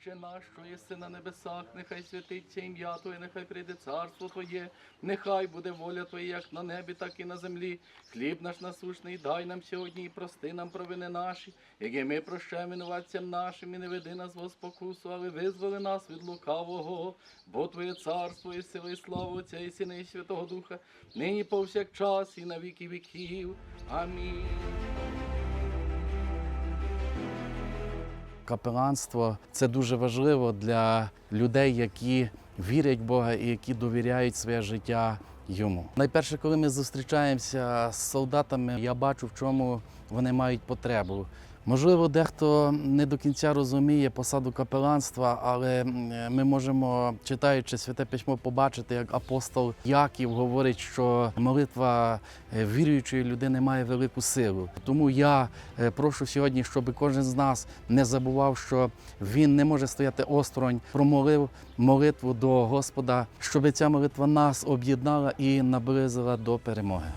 Отче наш, що єси на небесах, нехай святиться ім'я Твоє, нехай прийде царство Твоє, нехай буде воля Твоя, як на небі, так і на землі. Хліб наш насущний дай нам сьогодні і прости нам провини наші, які ми прощаємо винуватцям нашим, і не веди нас во спокусу, але визволи нас від лукавого, бо Твоє царство і сила, і слава Отця і Сина, і Святого Духа, нині повсякчас і на віки віків. Амінь. Капеланство. Це дуже важливо для людей, які вірять в Бога і які довіряють своє життя йому. Найперше, коли ми зустрічаємося з солдатами, я бачу, в чому вони мають потребу. Можливо, дехто не до кінця розуміє посаду капеланства, але ми можемо, читаючи святе письмо, побачити, як апостол Яків говорить, що молитва е, віруючої людини має велику силу. Тому я е, прошу сьогодні, щоб кожен з нас не забував, що він не може стояти осторонь, промолив молитву до Господа, щоб ця молитва нас об'єднала і наблизила до перемоги.